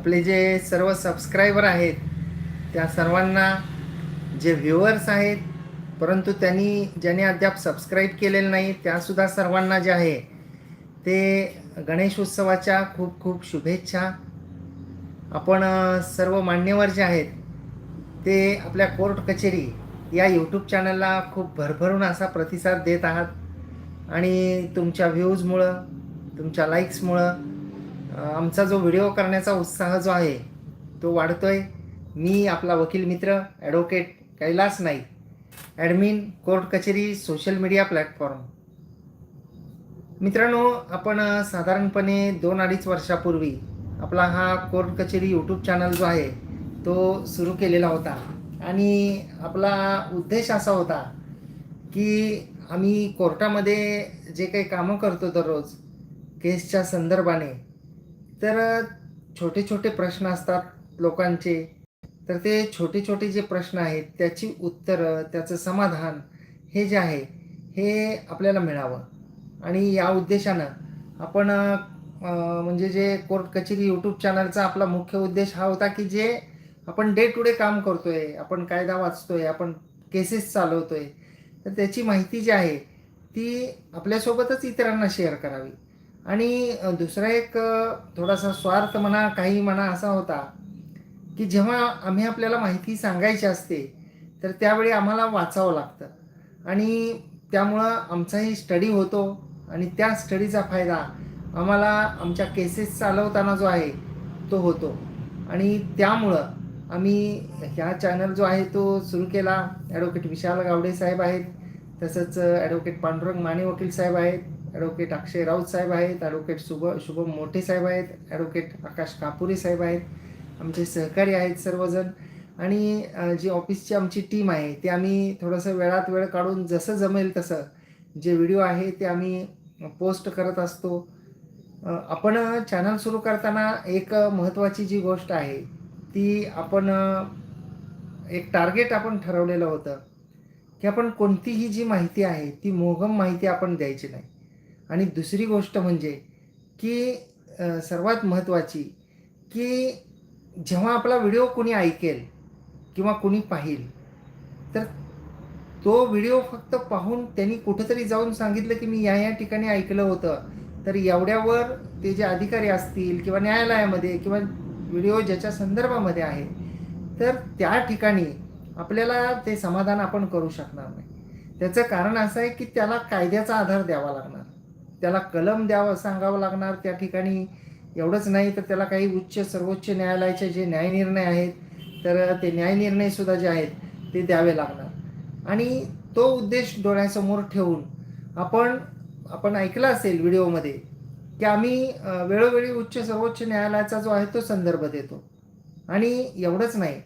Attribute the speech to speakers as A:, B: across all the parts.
A: आपले जे सर्व सबस्क्रायबर आहेत त्या सर्वांना जे व्ह्युअर्स आहेत परंतु त्यांनी ज्यांनी अद्याप सबस्क्राईब केलेलं नाही त्यासुद्धा सर्वांना जे आहे ते गणेश उत्सवाच्या खूप खूप शुभेच्छा. आपण सर्व मान्यवर जे आहेत ते आपल्या कोर्ट कचेरी या यूट्यूब चॅनलला खूप भरभरून असा प्रतिसाद देत आहात. आणि तुमच्या व्ह्यूजमुळं तुमच्या लाईक्समुळं आमचा जो व्हिडिओ करण्याचा उत्साह जो आहे तो वाढतोय. मी आपला वकील मित्र advocate Kailas Naik admin court कचेरी सोशल मीडिया प्लॅटफॉर्म मित्रांनो आपण साधारणपणे दोन अडीच वर्षापूर्वी आपला हा कोर्ट कचेरी यूट्यूब चॅनल जो आहे तो सुरू केलेला होता. आणि आपला उद्देश असा होता की आम्ही कोर्टामध्ये जे काही कामं करतो दररोज केसच्या संदर्भाने तर छोटे छोटे प्रश्न असतात लोकांचे. तर ते छोटे छोटे जे प्रश्न आहेत त्याची उत्तरं त्याचं समाधान हे जे आहे हे आपल्याला मिळावं. आणि या उद्देशानं आपण म्हणजे जे कोर्ट कचेरी यूट्यूब चॅनलचा आपला मुख्य उद्देश हा होता की जे आपण डे टू डे काम करतोय आपण कायदा वाचतोय आपण केसेस चालवतोय तर त्याची माहिती जी आहे ती आपल्यासोबतच इतरांना शेअर करावी. आणि दुसरा एक थोडासा स्वार्थ म्हणा काही म्हणा असा होता की जेव्हा आम्ही आपल्याला माहिती सांगायची असते तर त्यावेळी आम्हाला वाचावं लागतं. आणि त्यामुळं आमचाही स्टडी होतो आणि त्या स्टडीचा फायदा आम्हाला आमच्या केसेस चालवताना जो आहे तो होतो. आणि त्यामुळं आम्ही ह्या चॅनल जो आहे तो सुरू केला. ॲडव्होकेट विशाल गावडे साहेब आहेत तसंच ॲडव्होकेट पांडुरंग माने वकील साहेब आहेत ॲडव्होकेट अक्षय राऊत साहेब आहेत ॲडव्होकेट शुभ शुभम मोठे साहेब आहेत ॲडव्होकेट आकाश कापुरे साहेब आहेत. आमचे सहकारी आहेत सर्वजण. आणि जी ऑफिसची आमची टीम आहे ते आम्ही थोडंसं वेळात वेळ काढून जसं जमेल तसं जे व्हिडिओ आहे ते आम्ही पोस्ट करत असतो. आपण चॅनल सुरू करताना एक महत्त्वाची जी गोष्ट आहे ती आपण एक टार्गेट आपण ठरवलेलं होतं की आपण कोणतीही जी माहिती आहे ती मोघम माहिती आपण द्यायची नाही. आणि दुसरी गोष्ट म्हणजे की सर्वात महत्त्वाची की जेव्हा आपला व्हिडिओ कोणी ऐकेल किंवा कोणी पाहिल तर तो व्हिडिओ फक्त पाहून त्यांनी कुठंतरी जाऊन सांगितलं की मी या या ठिकाणी ऐकलं होतं तर एवढ्यावर ते जे अधिकारी असतील किंवा न्यायालयामध्ये किंवा व्हिडिओ ज्याच्या संदर्भामध्ये आहे तर त्या ठिकाणी आपल्याला ते समाधान आपण करू शकणार नाही. त्याचं कारण असं आहे की त्याला कायद्याचा आधार द्यावा लागणार. त्याला कलम द्यावं सांगावं लागणार त्या ठिकाणी. एवढंच नाही तर त्याला काही उच्च सर्वोच्च न्यायालयाचे जे न्यायनिर्णय आहेत तर ते न्यायनिर्णयसुद्धा जे आहेत ते द्यावे लागणार. आणि तो उद्देश डोळ्यासमोर ठेवून आपण आपण ऐकलं असेल व्हिडिओमध्ये की आम्ही वेळोवेळी उच्च सर्वोच्च न्यायालयाचा जो आहे तो संदर्भ देतो. आणि एवढंच नाही.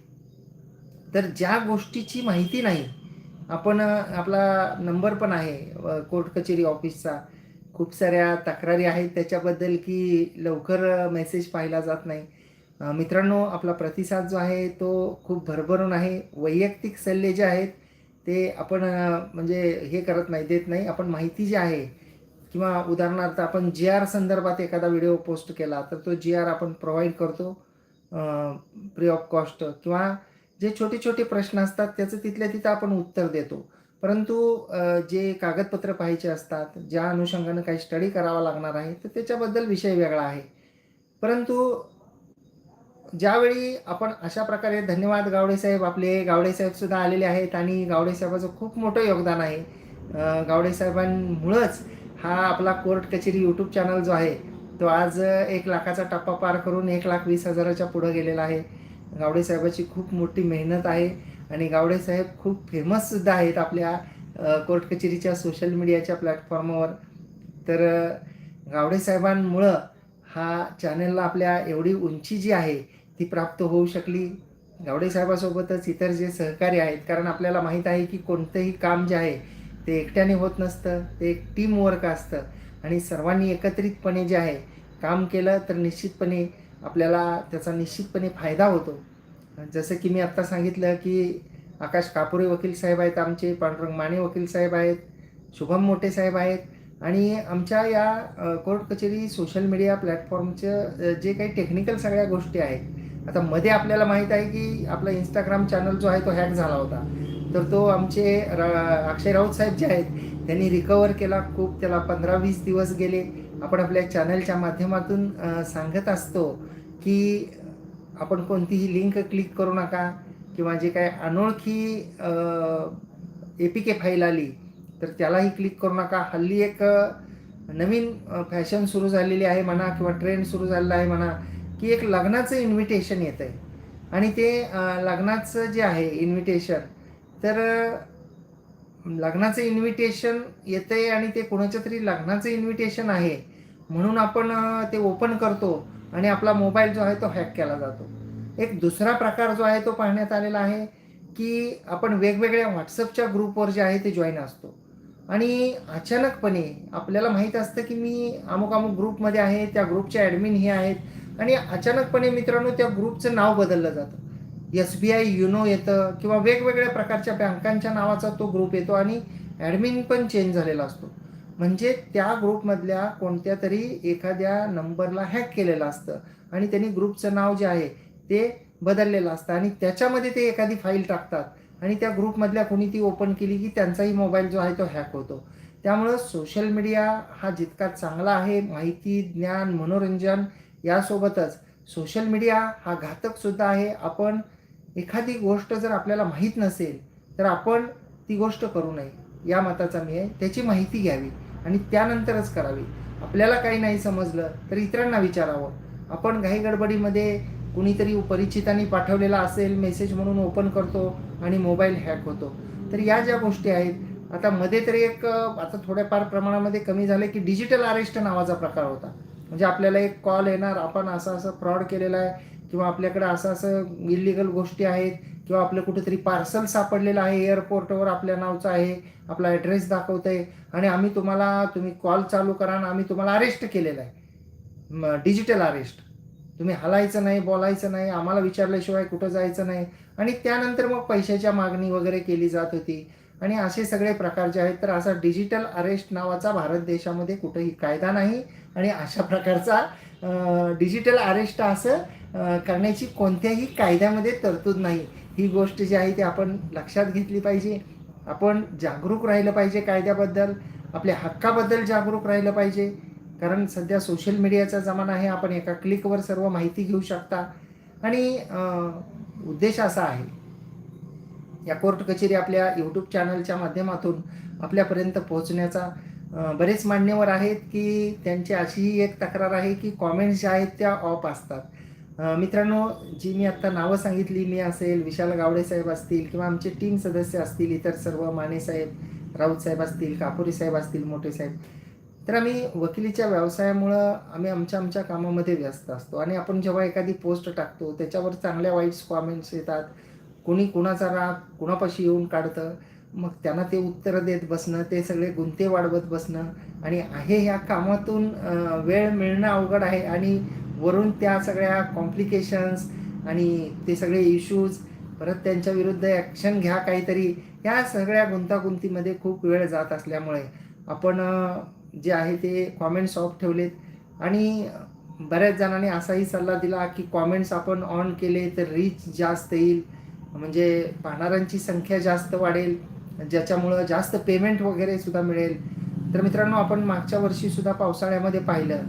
A: तर ज्या गोष्टीची माहिती नाही आपण आपला नंबर पण आहे कोर्ट कचेरी ऑफिसचा खूप साऱ्या तक्रारी आहेत त्याच्याबद्दल की लवकर मेसेज पाहिला जात नाही. मित्रांनो आपला प्रतिसाद जो आहे तो खूप भरभरून आहे. वैयक्तिक सल्ले जे आहेत ते आपण म्हणजे हे करत नाही देत नाही. आपण माहिती जी आहे किंवा उदाहरणार्थ आपण जी आर संदर्भात एखादा व्हिडिओ पोस्ट केला तर तो जी आर आपण प्रोव्हाइड करतो. फ्री ऑफ कॉस्ट किंवा जे छोटे छोटे प्रश्न असतात त्याचं तिथल्या तिथं आपण उत्तर देतो. परंतु जे कागदपत्र पाहिजे असतात ज्या अनुषंगानं काही स्टडी करावा लागणार आहे तर त्याच्याबद्दल विषय वेगळा आहे. परंतु ज्यावेळी आपण अशा प्रकारे धन्यवाद गावडे साहेब आपले गावडे आलेले आहेत आणि गावडे साहेबाचं खूप मोठं योगदान आहे. गावडेसाहेबांमुळंच गावडे साहेबांमुळंच हा आपला कोर्ट कचेरी यूट्यूब चॅनल जो आहे तो आज एक लाखाचा टप्पा पार करून एक लाख वीस हजाराच्या पुढं गेलेला आहे. गावडे साहेबाची खूप मोठी मेहनत आहे. आणि गावडे साहेब खूप फेमससुद्धा आहेत आपल्या कोर्ट कचेरीच्या सोशल मीडियाच्या प्लॅटफॉर्मवर तर गावडे साहेबांमुळं हा चॅनलला आपल्या एवढी उंची जी आहे ती प्राप्त होऊ शकली. गावडे साहेबासोबतच इतर जे सहकारी आहेत कारण आपल्याला माहीत आहे की कोणतंही काम जे आहे ते एकट्याने होत नसतं ते एक टीमवर्क असतं. आणि सर्वांनी एकत्रितपणे जे आहे काम केलं तर निश्चितपणे आपल्याला त्याचा निश्चितपणे फायदा होतो. जसं की मी आत्ता सांगितलं की आकाश कापुरे वकील साहेब आहेत आमचे पांडुरंग माने वकील साहेब आहेत शुभम मोठे साहेब आहेत आणि आमच्या या कोर्ट कचेरी सोशल मीडिया प्लॅटफॉर्मचं जे काही टेक्निकल सगळ्या गोष्टी आहेत आता मध्ये आपल्याला माहीत आहे की आपला इंस्टाग्राम चॅनल जो आहे तो हॅक झाला होता. तर तो आमचे र अक्षय राऊत साहेब जे आहेत त्यांनी रिकवर केला खूप त्याला पंधरा वीस दिवस गेले. आपण आपल्या चॅनलच्या माध्यमातून सांगत असतो की आपण कोणतीही लिंक क्लिक करू नका किंवा जे काय अनोळखी ए पी के फाईल आली तर त्यालाही क्लिक करू नका. हल्ली एक नवीन फॅशन सुरू झालेली आहे म्हणा किंवा ट्रेंड सुरू झालेला आहे म्हणा की एक लग्नाचं इन्व्हिटेशन येतं आहे आणि ते लग्नाचं जे आहे इन्व्हिटेशन तर लग्नाचं इन्व्हिटेशन येतं आहे आणि ते कोणाच्या तरी लग्नाचं इन्व्हिटेशन आहे म्हणून आपण ते ओपन करतो. आणि आपला मोबाईल जो आहे तो हॅक केला जातो. एक दुसरा प्रकार जो आहे तो पाहण्यात आलेला आहे की आपण वेगवेगळ्या व्हॉट्सअपच्या ग्रुपवर जे आहे ते जॉईन असतो. आणि अचानकपणे आपल्याला माहीत असतं की मी अमुक अमुक ग्रुपमध्ये आहे त्या ग्रुपचे ॲडमिन हे आहेत. आणि अचानकपणे मित्रांनो त्या ग्रुपचं नाव बदललं जातं. एस बी आय युनो येतं किंवा वेगवेगळ्या प्रकारच्या बँकांच्या नावाचा तो ग्रुप येतो आणि ॲडमिन पण चेंज झालेला असतो. म्हणजे त्या ग्रुपमधल्या कोणत्या तरी एखाद्या नंबरला हॅक केलेलं असतं. आणि त्यांनी ग्रुपचं नाव जे आहे ते बदललेलं असतं. आणि त्याच्यामध्ये ते एखादी फाईल टाकतात. आणि त्या ग्रुपमधल्या कोणी ती ओपन केली की त्यांचाही मोबाईल जो आहे तो हॅक होतो. त्यामुळं सोशल मीडिया हा जितका चांगला आहे माहिती ज्ञान मनोरंजन यासोबतच सोशल मीडिया हा घातकसुद्धा आहे. आपण एखादी गोष्ट जर आपल्याला माहीत नसेल तर आपण ती गोष्ट करू नये. या मताचा मी आहे. त्याची माहिती घ्यावी. आणि त्यानंतरच करावी. आपल्याला काही नाही समजलं तर इतरांना विचारावं. आपण घाई गडबडीमध्ये कुणीतरी परिचितांनी पाठवलेला असेल मेसेज म्हणून ओपन करतो आणि मोबाईल हॅक होतो. तर या ज्या गोष्टी आहेत आता मध्ये तरी एक आता थोड्याफार प्रमाणामध्ये कमी झालं की डिजिटल अरेस्ट नावाचा प्रकार होता. म्हणजे आपल्याला एक कॉल येणार आपण असं असं फ्रॉड केलेला आहे किंवा आपल्याकडे असं असं इलिगल गोष्टी आहेत किंवा आपलं कुठेतरी पार्सल सापडलेलं आहे एअरपोर्टवर आपल्या नावचं आहे आपला ॲड्रेस दाखवत आहे आणि आम्ही तुम्हाला तुम्ही कॉल चालू करा आणि आम्ही तुम्हाला अरेस्ट केलेलं आहे. डिजिटल अरेस्ट तुम्ही हलायचं नाही बोलायचं नाही आम्हाला विचारल्याशिवाय कुठं जायचं नाही. आणि त्यानंतर मग पैशाच्या मागणी वगैरे केली जात होती. आणि असे सगळे प्रकार जे आहेत तर असा डिजिटल अरेस्ट नावाचा भारत देशामध्ये कुठंही कायदा नाही. आणि अशा प्रकारचा डिजिटल अरेस्ट असं करण्याची कोणत्याही कायद्यामध्ये तरतूद नाही. ही गोष्ट जी आहे ती आपण लक्षात घेतली पाहिजे. आपण जागरूक राहिलं पाहिजे कायद्याबद्दल. आपल्या हक्काबद्दल जागरूक राहिलं पाहिजे. कारण सध्या सोशल मीडियाचा जमाना आहे आपण एका क्लिकवर सर्व माहिती घेऊ शकता. आणि उद्देश असा आहे या कोर्ट कचेरी आपल्या यूट्यूब चॅनलच्या माध्यमातून आपल्यापर्यंत पोहोचण्याचा. बरेच मान्यवर आहेत की त्यांची अशीही एक तक्रार आहे की कॉमेंट्स ज्या आहेत त्या ऑफ असतात. मित्रांनो जी मी आत्ता नावं सांगितली मी असेल विशाल गावडे साहेब असतील किंवा आमचे टीम सदस्य असतील इतर सर्व माने साहेब राऊत साहेब असतील कापुरी साहेब असतील मोठे साहेब तर आम्ही वकिलीच्या व्यवसायामुळं आम्ही आमच्या आमच्या कामामध्ये व्यस्त असतो. आणि आपण जेव्हा एखादी पोस्ट टाकतो त्याच्यावर चांगल्या वाईट कॉमेंट्स येतात. कोणी कुणाचा राग कुणापाशी येऊन काढतं. मग त्यांना ते उत्तरं देत बसणं ते सगळे गुंते वाढवत बसणं आणि आहे ह्या कामातून वेळ मिळणं अवघड आहे आणि वरून त्या सगळ्या कॉम्प्लिकेशन्स आणि ते सगळे इश्यूज परत त्यांच्या विरुद्ध ॲक्शन घ्या काहीतरी या सगळ्या गुंतागुंतीमध्ये खूप वेळ जात असल्यामुळे आपण जे आहे ते कॉमेंट्स ऑफ ठेवलेत आणि बऱ्याच जणांनी असाही सल्ला दिला की कॉमेंट्स आपण ऑन केले तर रीच जास्त येईल म्हणजे पाहणाऱ्यांची संख्या जास्त वाढेल. ज्याच्यामुळं जास्त पेमेंट वगैरे सुद्धा मिळेल. तर मित्रांनो आपण मागच्या वर्षी सुद्धा पावसाळ्यामध्ये पाहिलं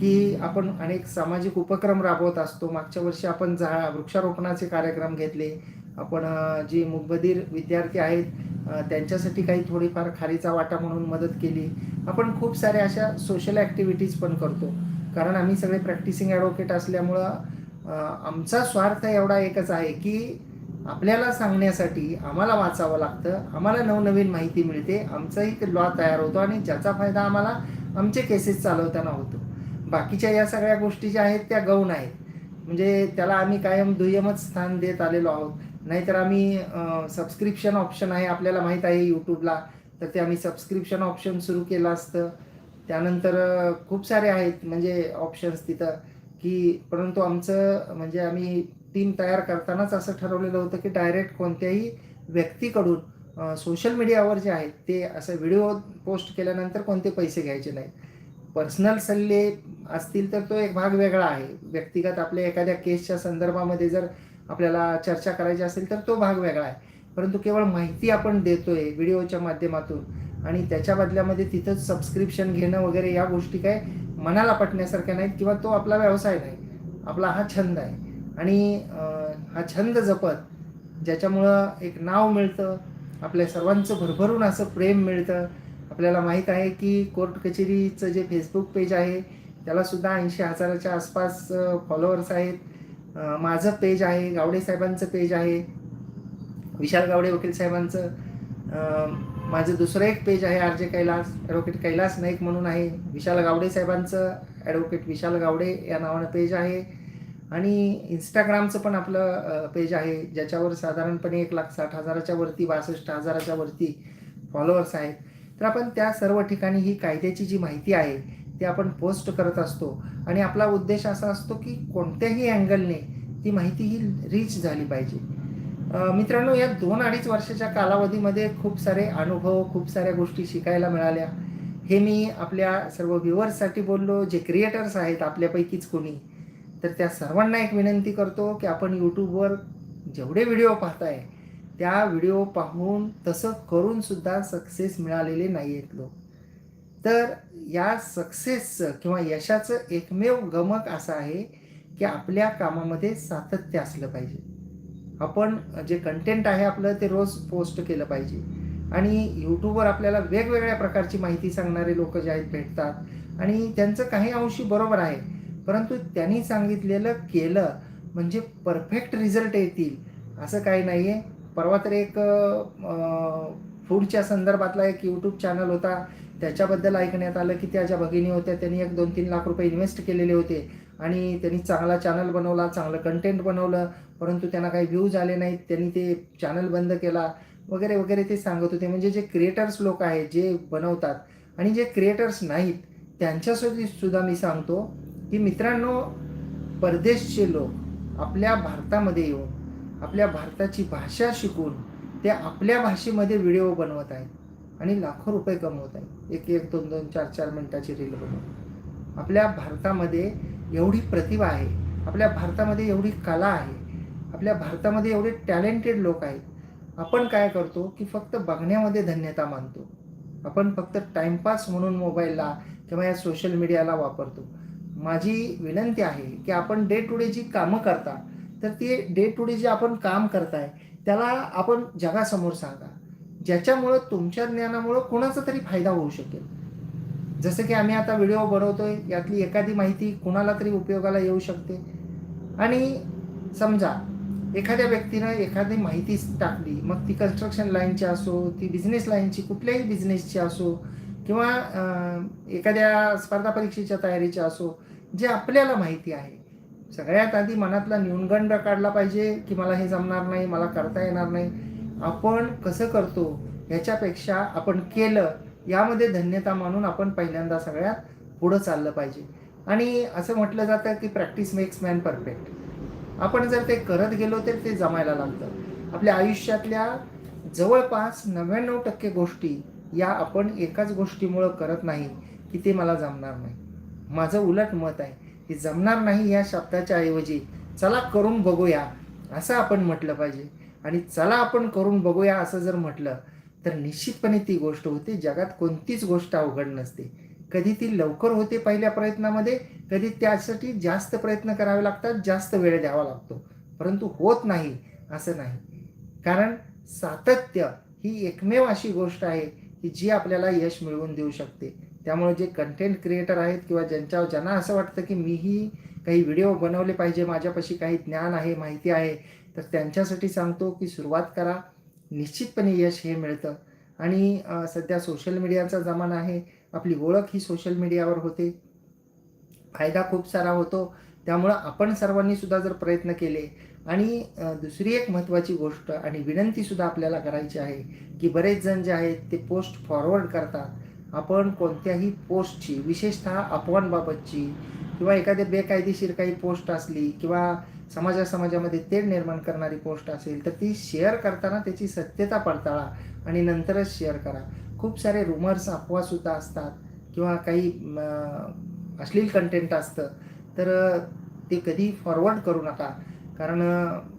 A: की आपण अनेक सामाजिक उपक्रम राबवत असतो. मागच्या वर्षी आपण झा वृक्षारोपणाचे कार्यक्रम घेतले. आपण जी मुकबधीर विद्यार्थी आहेत त्यांच्यासाठी काही थोडीफार खारीचा वाटा म्हणून मदत केली. आपण खूप साऱ्या अशा सोशल ॲक्टिव्हिटीज पण करतो. कारण आम्ही सगळे प्रॅक्टिसिंग ॲडव्होकेट असल्यामुळं आमचा स्वार्थ एवढा एकच आहे की आपल्याला सांगण्यासाठी आम्हाला वाचावं लागतं आम्हाला नवनवीन माहिती मिळते आमचाही लॉ तयार होतो आणि ज्याचा फायदा आम्हाला आमचे केसेस चालवताना होतो. बाकीच्या या सगळ्या गोष्टी ज्या आहेत त्या गौण आहेत. म्हणजे त्याला आम्ही कायम दुय्यमच स्थान देत आलेलो आहोत. नाहीतर आम्ही सबस्क्रिप्शन ऑप्शन आहे आपल्याला माहीत आहे यूट्यूबला तर ते आम्ही सबस्क्रिप्शन ऑप्शन सुरू केलं असतं. त्यानंतर खूप सारे आहेत म्हणजे ऑप्शन्स तिथं. की परंतु आमचं म्हणजे आम्ही टीम तयार करतानाच असं ठरवलेलं होतं की डायरेक्ट कोणत्याही व्यक्तीकडून सोशल मीडियावर जे आहेत ते असं व्हिडिओ पोस्ट केल्यानंतर कोणते पैसे घ्यायचे नाहीत. पर्सनल सल्ले असतील तर तो एक भाग वेगळा आहे. व्यक्तिगत आपल्या एखाद्या केसच्या संदर्भामध्ये जर आपल्याला चर्चा करायची असेल तर तो भाग वेगळा आहे. परंतु केवळ माहिती आपण देतोय व्हिडिओच्या माध्यमातून आणि त्याच्या बदल्यामध्ये तिथंच सबस्क्रिप्शन घेणं वगैरे या गोष्टी काय मनाला पटण्यासारख्या नाहीत किंवा तो आपला व्यवसाय नाही. आपला हा छंद आहे. आणि हा छंद जपत ज्याच्यामुळं एक नाव मिळतं आपल्या सर्वांचं भरभरून असं प्रेम मिळतं. आपल्याला माहीत आहे की कोर्ट कचेरीचं जे फेसबुक पेज आहे त्यालासुद्धा ऐंशी हजाराच्या आसपास फॉलोअर्स आहेत. माझं पेज आहे गावडे साहेबांचं पेज आहे विशाल गावडे वकील साहेबांचं. माझं दुसरं एक पेज आहे R J Kailas advocate Kailas Naik म्हणून आहे. विशाल गावडे साहेबांचं ॲडव्होकेट विशाल गावडे या नावानं पेज आहे. आणि इंस्टाग्रामचं पण आपलं पेज आहे ज्याच्यावर साधारणपणे एक लाख साठ हजाराच्या वरती बासष्ट हजाराच्या वरती फॉलोअर्स आहेत. तर आपण त्या सर्व ठिकाणी ही कायद्याची जी माहिती आहे ती आपण पोस्ट करत असतो. आणि आपला उद्देश असा असतो की कोणत्याही अँगलने ती माहिती ही रीच झाली पाहिजे. मित्रांनो या दोन अडीच वर्षाच्या कालावधीमध्ये खूप सारे अनुभव खूप साऱ्या गोष्टी शिकायला मिळाल्या. हे मी आपल्या सर्व व्ह्युअर्ससाठी बोललो जे क्रिएटर्स आहेत आपल्यापैकीच कोणी. तर त्या सर्वांना एक विनंती करतो की आपण यूट्यूबवर जेवढे व्हिडिओ पाहताय त्या व्हिडिओ पाहून तसं करूनसुद्धा सक्सेस मिळालेले नाही आहेत लोक. तर या सक्सेसचं किंवा यशाचं एकमेव गमक असं आहे की आपल्या कामामध्ये सातत्य असलं पाहिजे. आपण जे कंटेंट आहे आपलं ते रोज पोस्ट केलं पाहिजे. आणि यूट्यूबवर आपल्याला वेगवेगळ्या प्रकारची माहिती सांगणारे लोक जे आहेत भेटतात. आणि त्यांचं काही अंशी बरोबर आहे. परंतु त्यांनी सांगितलेलं केलं म्हणजे परफेक्ट रिझल्ट येतील असं काही नाही आहे परवा तर एक फूडच्या संदर्भातला एक यूट्यूब चॅनल होता. त्याच्याबद्दल ऐकण्यात आलं की त्या ज्या भगिनी होत्या त्यांनी एक दोन तीन लाख रुपये इन्व्हेस्ट केलेले होते. आणि त्यांनी चांगला चॅनल बनवला चांगलं कंटेंट बनवलं. परंतु त्यांना काही व्ह्यूज आले नाहीत. त्यांनी ते चॅनल बंद केला. वगैरे वगैरे ते सांगत होते. म्हणजे जे क्रिएटर्स लोक आहेत जे बनवतात आणि जे क्रिएटर्स नाहीत त्यांच्यासाठी सुद्धा मी सांगतो की मित्रांनो परदेशचे लोक आपल्या भारतामध्ये येऊन आपल्या भारताची भाषा शिकून ते आपल्या भाषेमध्ये व्हिडिओ बनवत आहेत आणि लाखो रुपये कमवत आहेत. एक एक दोन दोन चार चार मिनटाची रील बनवत आपल्या भारतामध्ये एवढी प्रतिभा आहे आपल्या भारतामध्ये एवढी कला आहे आपल्या भारतामध्ये एवढे टॅलेंटेड लोक आहेत. आपण काय करतो की फक्त बघण्यामध्ये धन्यता मानतो. आपण फक्त टाइमपास म्हणून मोबाईलला किंवा या सोशल मीडियाला वापरतो. माझी विनंती आहे की आपण डे टू डे जी कामं करता तर ते डे टू डे जे आपण काम करताय त्याला आपण जगासमोर सांगा. ज्याच्यामुळं तुमच्या ज्ञानामुळं कोणाचा तरी फायदा होऊ शकेल. जसं की आम्ही आता व्हिडिओ बनवतोय यातली एखादी माहिती कुणाला तरी उपयोगाला येऊ शकते. आणि समजा एखाद्या व्यक्तीनं एखादी माहिती टाकली मग ती कन्स्ट्रक्शन लाईनची असो ती बिझनेस लाईनची कुठल्याही बिझनेसची असो किंवा एखाद्या स्पर्धा परीक्षेच्या तयारीची असो जे आपल्याला माहिती आहे. सगळ्यात आधी मनातला न्यूनगंड काढला पाहिजे की मला हे जमणार नाही मला करता येणार नाही. आपण कसं करतो ह्याच्यापेक्षा आपण केलं यामध्ये धन्यता मानून आपण पहिल्यांदा सगळ्यात पुढं चाललं पाहिजे. आणि असं म्हटलं जातं की प्रॅक्टिस मेक्स मॅन परफेक्ट. आपण जर ते करत गेलो तर ते जमायला लागतं. आपल्या आयुष्यातल्या जवळपास नव्याण्णव टक्के गोष्टी या आपण एकाच गोष्टीमुळं करत नाही की ते मला जमणार नाही. माझं उलट मत आहे की जमणार नाही या शब्दाच्या ऐवजी चला करून बघूया असं आपण म्हटलं पाहिजे. आणि चला आपण करून बघूया असं जर म्हटलं तर निश्चितपणे ती गोष्ट होते जगात कोणतीच गोष्ट अवघड नसते. कधी ती लवकर होते पहिल्या प्रयत्नामध्ये कधी त्यासाठी जास्त प्रयत्न करावे लागतात जास्त वेळ द्यावा लागतो. परंतु होत नाही असं नाही. कारण सातत्य ही एकमेव अशी गोष्ट आहे की जी आपल्याला यश मिळवून देऊ शकते. त्यामुळे जे कंटेंट क्रिएटर आहेत किंवा ज्यांच्या ज्यांना असं वाटतं की मीही काही व्हिडिओ बनवले पाहिजे माझ्यापाशी काही ज्ञान आहे माहिती आहे तर त्यांच्यासाठी सांगतो की सुरुवात करा. निश्चितपणे यश हे मिळतं. आणि सध्या सोशल मीडियाचा जमाना आहे. आपली ओळख ही सोशल मीडियावर होते. फायदा खूप सारा होतो. त्यामुळं आपण सर्वांनी सुद्धा जर प्रयत्न केले आणि दुसरी एक महत्त्वाची गोष्ट आणि विनंतीसुद्धा आपल्याला करायची आहे की बरेच जण जे आहेत ते पोस्ट फॉरवर्ड करतात. आपण कोणत्याही पोस्टची विशेषतः अफवांबाबतची किंवा एखाद्या बेकायदेशीर काही पोस्ट असली किंवा समाजा समाजामध्ये तेढ निर्माण करणारी पोस्ट असेल तर ती शेअर करताना त्याची सत्यता पडताळा आणि नंतरच शेअर करा. खूप सारे रुमर्स अफवासुद्धा असतात किंवा काही अश्लील कंटेंट असतं तर ते कधी फॉरवर्ड करू नका. कारण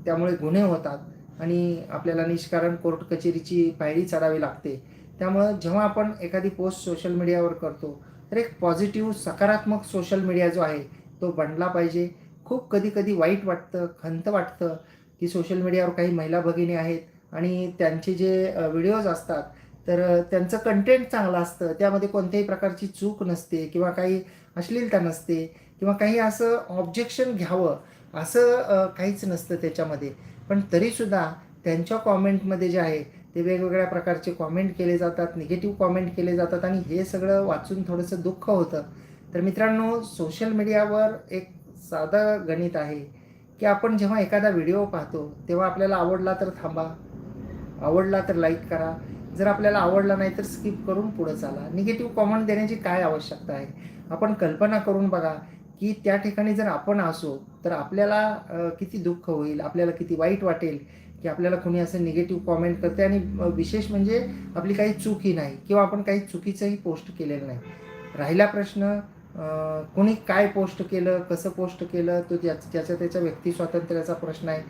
A: त्यामुळे गुन्हे होतात आणि आपल्याला निष्कारण कोर्ट कचेरीची पायरी चढावी लागते. त्यामुळं जेव्हा आपण एखादी पोस्ट सोशल मीडियावर करतो तर एक पॉझिटिव्ह सकारात्मक सोशल मीडिया जो आहे तो बनला पाहिजे. खूप कधी कधी वाईट वाटतं खंत वाटतं की सोशल मीडियावर काही महिला भगिनी आहेत आणि त्यांचे जे व्हिडिओज असतात तर त्यांचं कंटेंट चांगलं असतं. त्यामध्ये कोणत्याही प्रकारची चूक नसते किंवा काही अश्लीलता नसते किंवा काही असं ऑब्जेक्शन घ्यावं असं काहीच नसतं त्याच्यामध्ये. पण तरीसुद्धा त्यांच्या कॉमेंटमध्ये जे आहे ते वेगवेगळ्या प्रकारचे कॉमेंट केले जातात निगेटिव्ह कॉमेंट केले जातात आणि हे सगळं वाचून थोडंसं दुःख होतं. तर मित्रांनो सोशल मीडियावर एक साधं गणित आहे की आपण जेव्हा एखादा व्हिडिओ पाहतो तेव्हा आपल्याला आवडला तर थांबा आवडला तर लाईक करा. जर आपल्याला आवडला नाही तर स्किप करून पुढं चाला. निगेटिव्ह कॉमेंट देण्याची काय आवश्यकता आहे? आपण कल्पना करून बघा की त्या ठिकाणी जर आपण असो तर आपल्याला किती दुःख होईल आपल्याला किती वाईट वाटेल की आपल्याला कोणी असं निगेटिव्ह कॉमेंट करते आणि विशेष म्हणजे आपली काही चूकही नाही किंवा आपण काही चुकीचंही पोस्ट केलेलं नाही. राहिला प्रश्न कोणी काय पोस्ट केलं कसं पोस्ट केलं तो ज्या ज्याचा त्याच्या व्यक्ती स्वातंत्र्याचा प्रश्न आहे.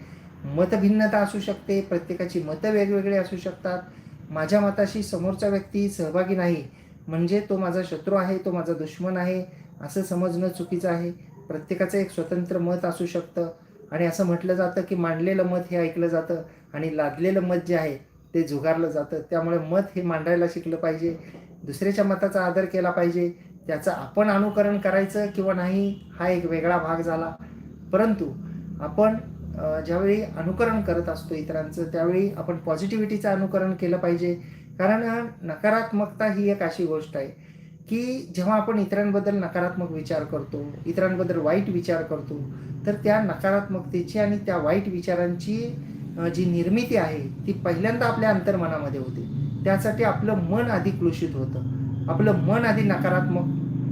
A: मतभिन्नता असू शकते प्रत्येकाची मतं वेगवेगळी असू शकतात. माझ्या मताशी समोरचा व्यक्ती सहभागी नाही म्हणजे तो माझा शत्रू आहे तो माझा दुश्मन आहे असं समजणं चुकीचं आहे. प्रत्येकाचं एक स्वतंत्र मत असू शकतं. आणि असं म्हटलं जातं की मांडलेलं मत हे ऐकलं जातं आणि लादलेलं मत जे आहे ते झुगारलं जातं. त्यामुळे मत हे मांडायला शिकलं पाहिजे. दुसऱ्याच्या मताचा आदर केला पाहिजे. त्याचं आपण अनुकरण करायचं किंवा नाही हा एक वेगळा भाग झाला. परंतु आपण ज्यावेळी अनुकरण करत असतो इतरांचं त्यावेळी आपण पॉझिटिव्हिटीचं अनुकरण केलं पाहिजे. कारण नकारात्मकता ही एक अशी गोष्ट आहे. की जेव्हा आपण इतरांबद्दल नकारात्मक विचार करतो इतरांबद्दल वाईट विचार करतो तर त्या नकारात्मकतेची आणि त्या वाईट विचारांची जी निर्मिती आहे ती पहिल्यांदा आपल्या अंतर्मनामध्ये होते. त्यासाठी आपलं मन आधी क्लुषित होतं. आपलं मन आधी नकारात्मक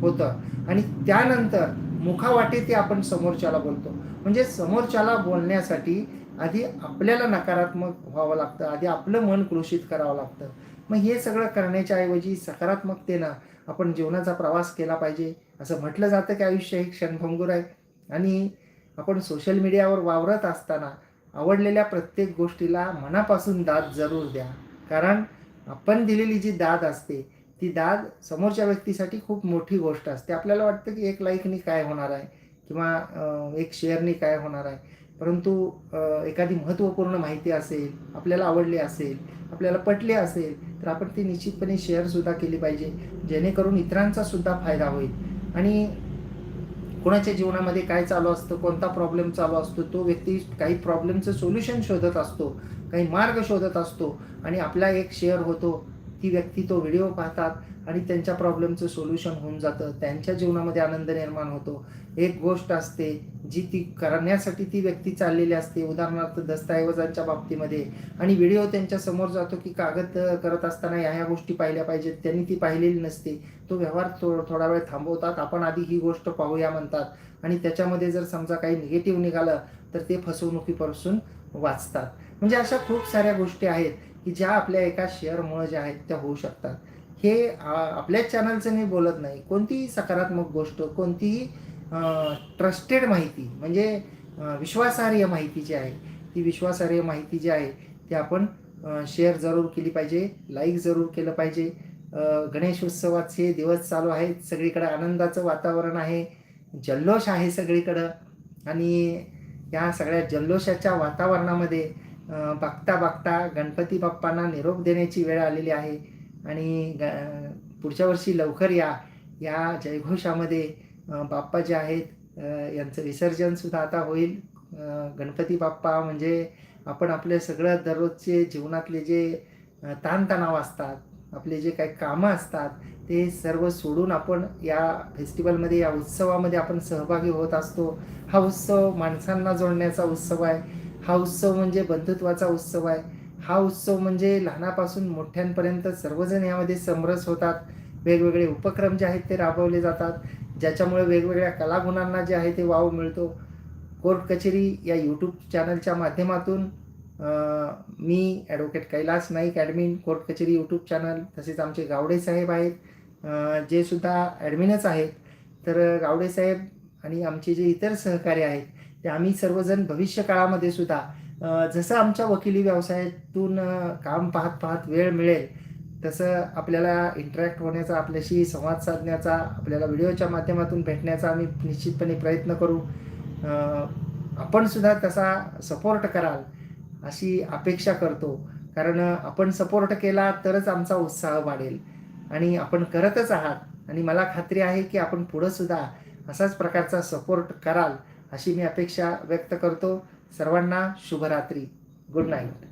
A: होतं. आणि त्यानंतर मुखावाटे ते आपण समोरच्याला बोलतो. म्हणजे समोरच्याला बोलण्यासाठी आधी आपल्याला नकारात्मक व्हावं लागतं. आधी आपलं मन क्लुषित करावं लागतं. मग हे सगळं करण्याच्या ऐवजी सकारात्मकतेनं आपण जीवनाचा प्रवास केला पाहिजे. असं म्हटलं जातं की आयुष्य हे क्षणभंगूर आहे. आणि आपण सोशल मीडियावर वावरत असताना आवडलेल्या प्रत्येक गोष्टीला मनापासून दाद जरूर द्या. कारण आपण दिलेली जी दाद असते ती दाद समोरच्या व्यक्तीसाठी खूप मोठी गोष्ट असते. आपल्याला वाटतं की एक लाईकनी काय होणार आहे? किंवा एक शेअरनी काय होणार आहे? परंतु एखादी महत्त्वपूर्ण माहिती असेल आपल्याला आवडली असेल आपल्याला पटली असेल तर आपण ती निश्चितपणे शेअरसुद्धा केली पाहिजे. जेणेकरून इतरांचा सुद्धा फायदा होईल. आणि कोणाच्या जीवनामध्ये काय चालू असतं कोणता प्रॉब्लेम चालू असतो तो व्यक्ती काही प्रॉब्लेमचं सोल्युशन शोधत असतो काही मार्ग शोधत असतो. आणि आपला एक शेअर होतो ती व्यक्ती तो व्हिडिओ पाहतात आणि त्यांच्या प्रॉब्लेमचं सोल्युशन होऊन जातं. त्यांच्या जीवनामध्ये आनंद निर्माण होतो. एक गोष्ट असते जी ती करण्यासाठी ती व्यक्ती चाललेली असते उदाहरणार्थ दस्तऐवजांच्या बाबतीमध्ये. आणि व्हिडिओ त्यांच्यासमोर जातो की कागद करत असताना ह्या ह्या गोष्टी पाहिल्या पाहिजेत. त्यांनी ती पाहिलेली नसते. तो व्यवहार थो थोडा वेळ थांबवतात. आपण आधी ही गोष्ट पाहूया म्हणतात. आणि त्याच्यामध्ये जर समजा काही निगेटिव्ह निघालं तर ते फसवणुकीपासून वाचतात. म्हणजे अशा खूप साऱ्या गोष्टी आहेत की ज्या आपल्या एका शेअरमुळे ज्या आहेत त्या होऊ शकतात. हे आपल्याच चॅनलचं मी बोलत नाही. कोणतीही सकारात्मक गोष्ट कोणतीही ट्रस्टेड माहिती म्हणजे विश्वासार्ह माहिती जी आहे ती विश्वासार्ह माहिती जी आहे ती आपण शेअर जरूर केली पाहिजे लाईक जरूर केलं पाहिजे. गणेश उत्सवाचे दिवस चालू आहेत सगळीकडे आनंदाचं वातावरण आहे जल्लोष आहे सगळीकडं. आणि या सगळ्या जल्लोषाच्या वातावरणामध्ये बघता बघता गणपती बाप्पांना निरोप देण्याची वेळ आलेली आहे. आणि ग पुढच्या वर्षी लवकर या या जयघोषामध्ये बाप्पा जे आहेत यांचं विसर्जनसुद्धा आता होईल. गणपती बाप्पा म्हणजे आपण आपले सगळं दररोजचे जीवनातले जे ताणतणाव असतात आपले जे काही कामं असतात ते सर्व सोडून आपण या फेस्टिवलमध्ये या उत्सवामध्ये आपण सहभागी होत असतो. हा उत्सव माणसांना जोडण्याचा उत्सव आहे. हा उत्सव म्हणजे बंधुत्वाचा उत्सव आहे. हा उत्सव म्हणजे लहानापासून मोठ्यांपर्यंत सर्वजण यामध्ये समरस होतात. वेगवेगळे उपक्रम जे आहेत ते राबवले जातात. ज्याच्यामुळे वेगवेगळ्या कलागुणांना जे आहे ते वाव मिळतो. कोर्ट कचेरी या यूट्यूब चॅनलच्या माध्यमातून मी advocate Kailas Naik admin court कचेरी यूट्यूब चॅनल तसेच आमचे गावडे साहेब आहेत. जे सुद्धा ॲडमिनच आहेत. तर गावडे साहेब आणि आमचे जे इतर सहकारी आहेत ते आम्ही सर्वजण भविष्य काळामध्ये सुद्धा जसं आमच्या वकिली व्यवसायातून काम पाहत पाहत वेळ मिळेल तसं आपल्याला इंटरॅक्ट होण्याचा आपल्याशी संवाद साधण्याचा आपल्याला व्हिडिओच्या माध्यमातून भेटण्याचा आम्ही निश्चितपणे प्रयत्न करू. आपण सुद्धा तसा सपोर्ट कराल अशी अपेक्षा करतो. कारण आपण सपोर्ट केला तरच आमचा उत्साह वाढेल. आणि आपण करतच आहात. आणि मला खात्री आहे की आपण पुढंसुद्धा असाच प्रकारचा सपोर्ट कराल अशी मी अपेक्षा व्यक्त करतो. सर्वांना शुभरात्री. Good night